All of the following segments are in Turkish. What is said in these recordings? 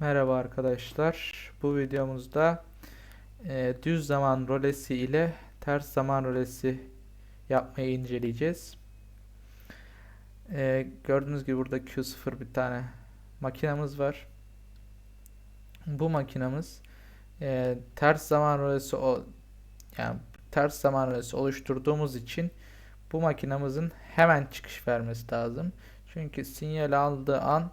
Merhaba arkadaşlar. Bu videomuzda e, düz zaman rolesi ile ters zaman rolesi yapmayı inceleyeceğiz. E, gördüğünüz gibi burada Q0 bir tane makinamız var. Bu makinamız e, ters zaman rolesi o yani ters zaman rolesi oluşturduğumuz için bu makinamızın hemen çıkış vermesi lazım. Çünkü sinyal aldığı an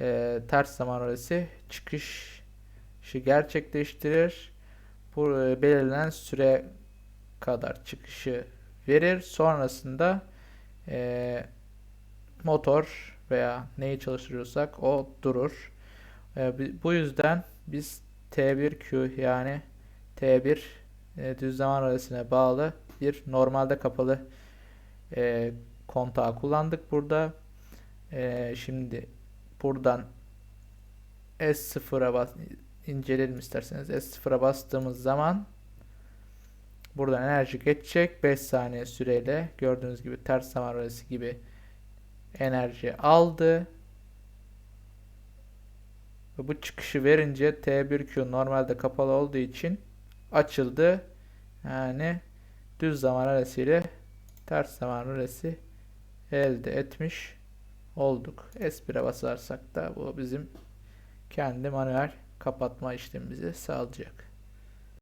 e, ters zaman rolesi çıkışı gerçekleştirir. Bu e, belirlenen süre kadar çıkışı verir. Sonrasında e, motor veya neyi çalıştırıyorsak o durur. E, bu yüzden biz T1Q yani T1 e, düz zaman roresine bağlı bir normalde kapalı e, kontağı kullandık burada. E, şimdi buradan S0'a bas inceleyelim isterseniz. S0'a bastığımız zaman buradan enerji geçecek. 5 saniye süreyle gördüğünüz gibi ters zaman rolesi gibi enerji aldı. Ve bu çıkışı verince T1Q normalde kapalı olduğu için açıldı. Yani düz zaman rolesiyle ters zaman rolesi elde etmiş olduk. S1'e basarsak da bu bizim kendi manuel kapatma işlemimizi sağlayacak.